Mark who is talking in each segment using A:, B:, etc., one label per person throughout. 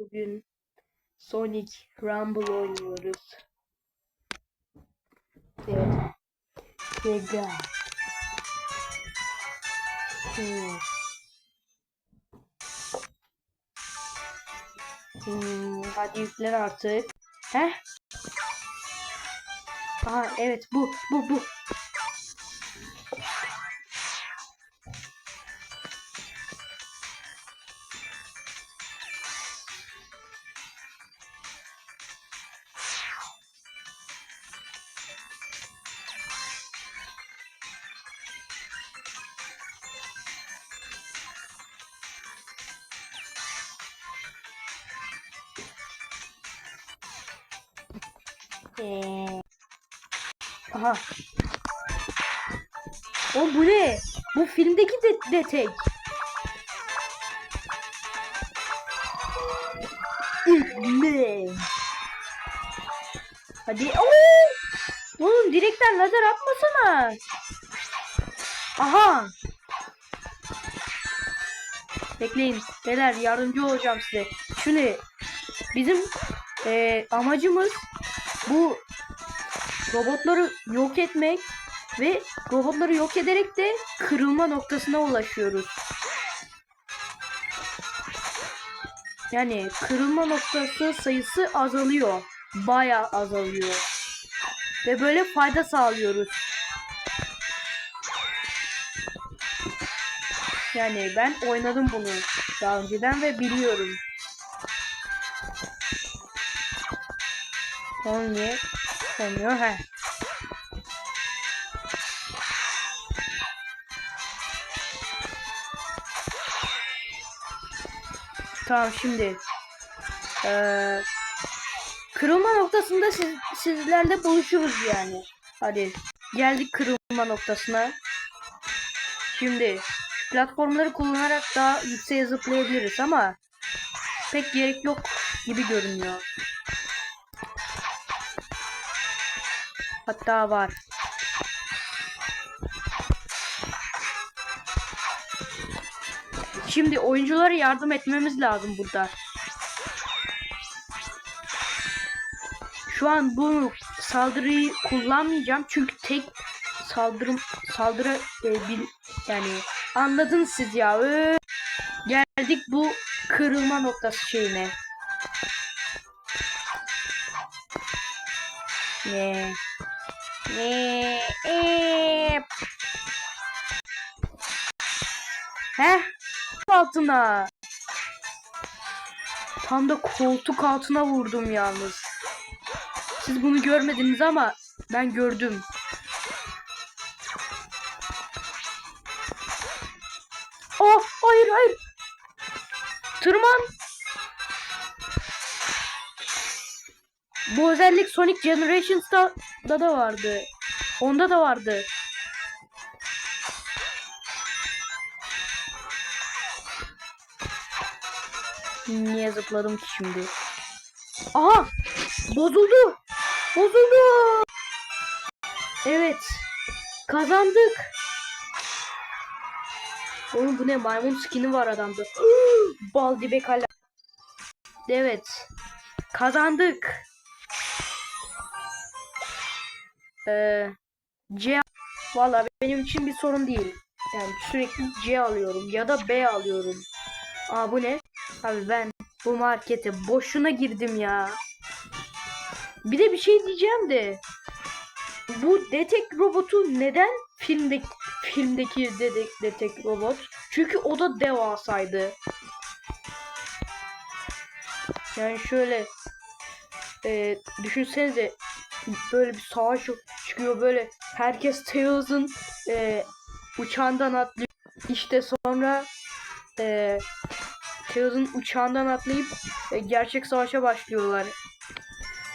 A: Bugün Sonic Rumble oynuyoruz. Evet. Sega. Hmm. Hmm, hadi yüklen artık. Heh. Aha evet bu bu bu. Ee, Aha. O bu ne? Bu filmdeki de detek. Ne? Hadi. Oo! Oğlum direkten lazer atmasana. Aha. Bekleyin. Beyler yardımcı olacağım size. Şimdi bizim eee, amacımız bu robotları yok etmek ve robotları yok ederek de kırılma noktasına ulaşıyoruz. Yani kırılma noktası sayısı azalıyor. Bayağı azalıyor. Ve böyle fayda sağlıyoruz. Yani ben oynadım bunu daha önceden ve biliyorum. Son niye olmuyor? He. Tamam şimdi. Ee, kırılma noktasında siz, sizlerle buluşuruz yani. Hadi geldik kırılma noktasına. Şimdi platformları kullanarak daha yükseğe zıplayabiliriz ama pek gerek yok gibi görünüyor. Hatta var. Şimdi oyunculara yardım etmemiz lazım burada. Şu an bu saldırıyı kullanmayacağım çünkü tek saldırım saldırı e, bil, yani anladınız siz ya. Ö, geldik bu kırılma noktası şeyine. Ne? Ne? Eee. Heh. Altına. Tam da koltuk altına vurdum yalnız. Siz bunu görmediniz ama ben gördüm. Oh hayır hayır. Tırman. Bu özellik Sonic Generations'da da da vardı. Onda da vardı. Niye zıpladım ki şimdi? Aha! Bozuldu! Bozuldu! Evet. Kazandık. Oğlum bu ne? Maymun skin'i var adamda. Bal dibe kala. Evet. Kazandık. Ee, C Valla benim için bir sorun değil. Yani sürekli C alıyorum ya da B alıyorum. Aa bu ne? Abi ben bu markete boşuna girdim ya. Bir de bir şey diyeceğim de. Bu detek robotu neden filmdeki filmdeki detek, detek robot? Çünkü o da devasaydı. Yani şöyle e, düşünsenize böyle bir savaş çıkıyor böyle herkes Tails'ın e, uçağından atlıyor. İşte sonra e, Tails'ın uçağından atlayıp e, gerçek savaşa başlıyorlar.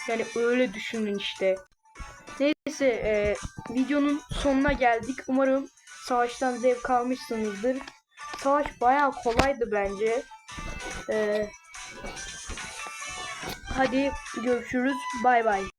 A: Yani öyle düşünün işte. Neyse e, videonun sonuna geldik. Umarım savaştan zevk almışsınızdır. Savaş bayağı kolaydı bence. E, hadi görüşürüz. Bay bay.